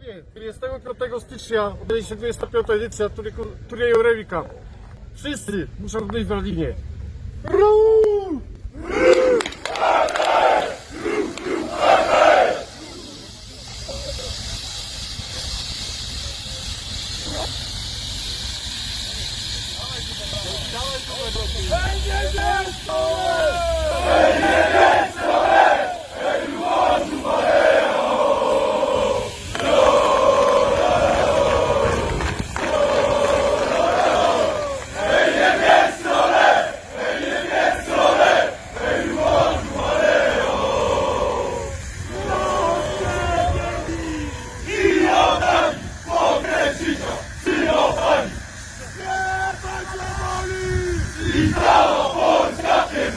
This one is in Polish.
Panowie, 25 stycznia odbędzie się 25 edycja turnieju- Rewika. Wszyscy muszą być w Berlinie. Ru! Będzie zespół!